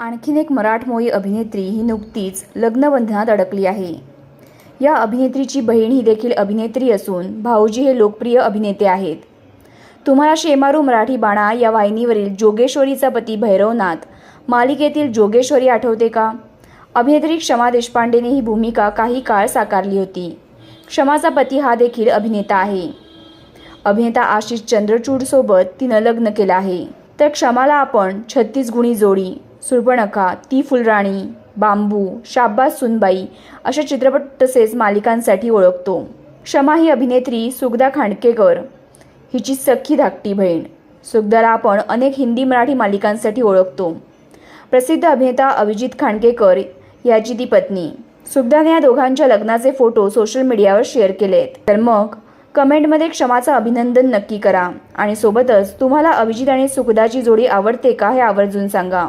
आणखीन एक मराठमोळी अभिनेत्री ही नुकतीच लग्नबंधनात अडकली आहे. या अभिनेत्रीची बहीण ही देखील अभिनेत्री असून भाऊजी हे लोकप्रिय अभिनेते आहेत. तुम्हाला शेमारू मराठी बाणा या वाहिनीवरील जोगेश्वरीचा पती भैरवनाथ मालिकेतील जोगेश्वरी आठवते का? अभिनेत्री क्षमा देशपांडेने ही भूमिका काही काळ साकारली होती. क्षमाचा पती हा देखील अभिनेता आहे. अभिनेता आशिष चंद्रचूडसोबत तिनं लग्न केलं आहे. तर क्षमाला आपण छत्तीस गुणी जोडी सुर्पणखा ती फुलराणी बांबू शाब्बास सुनबाई अशा चित्रपट तसेच मालिकांसाठी ओळखतो. क्षमा ही अभिनेत्री सुगदा खांडकेकर. हिची सख्खी धाकटी बहीण. सुगदाला आपण अनेक हिंदी मराठी मालिकांसाठी ओळखतो. प्रसिद्ध अभिनेता अभिजित खांडकेकर याची ती पत्नी. सुगदाने या दोघांच्या लग्नाचे फोटो सोशल मीडियावर शेअर केलेत. तर मग कमेंटमध्ये क्षमाचं अभिनंदन नक्की करा आणि सोबतच तुम्हाला अभिजित आणि सुगदाची जोडी आवडते का हे आवर्जून सांगा.